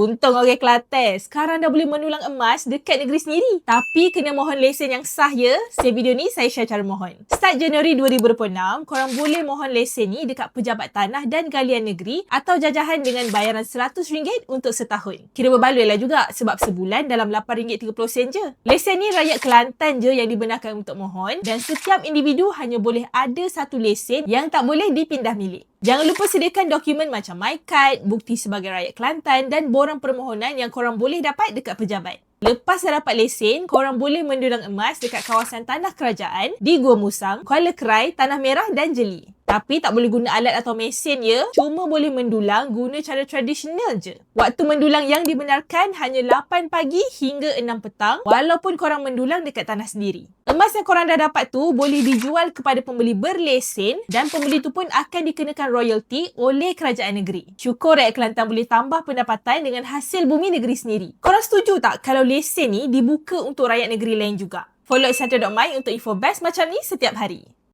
Untung orang Kelantan sekarang dah boleh mendulang emas dekat negeri sendiri. Tapi kena mohon lesen yang sah ya. Saya video ni saya share cara mohon. Start Januari 2026, korang boleh mohon lesen ni dekat pejabat tanah dan galian negeri atau jajahan dengan bayaran RM100 untuk setahun. Kira berbaloi lah juga sebab sebulan dalam RM8.30 je. Lesen ni rakyat Kelantan je yang dibenarkan untuk mohon dan setiap individu hanya boleh ada satu lesen yang tak boleh dipindah milik. Jangan lupa sediakan dokumen macam MyCard, bukti sebagai rakyat Kelantan dan borang permohonan yang korang boleh dapat dekat pejabat. Lepas dah dapat lesen, korang boleh mendulang emas dekat kawasan tanah kerajaan di Gua Musang, Kuala Kerai, Tanah Merah dan Jeli. Tapi tak boleh guna alat atau mesin ya. Cuma boleh mendulang guna cara tradisional je. Waktu mendulang yang dibenarkan hanya 8 pagi hingga 6 petang walaupun korang mendulang dekat tanah sendiri. Emas yang korang dah dapat tu boleh dijual kepada pembeli berlesen dan pembeli tu pun akan dikenakan royalty oleh kerajaan negeri. Syukur rakyat Kelantan boleh tambah pendapatan dengan hasil bumi negeri sendiri. Korang setuju tak kalau lesen ni dibuka untuk rakyat negeri lain juga? Follow Excited.my untuk info best macam ni setiap hari.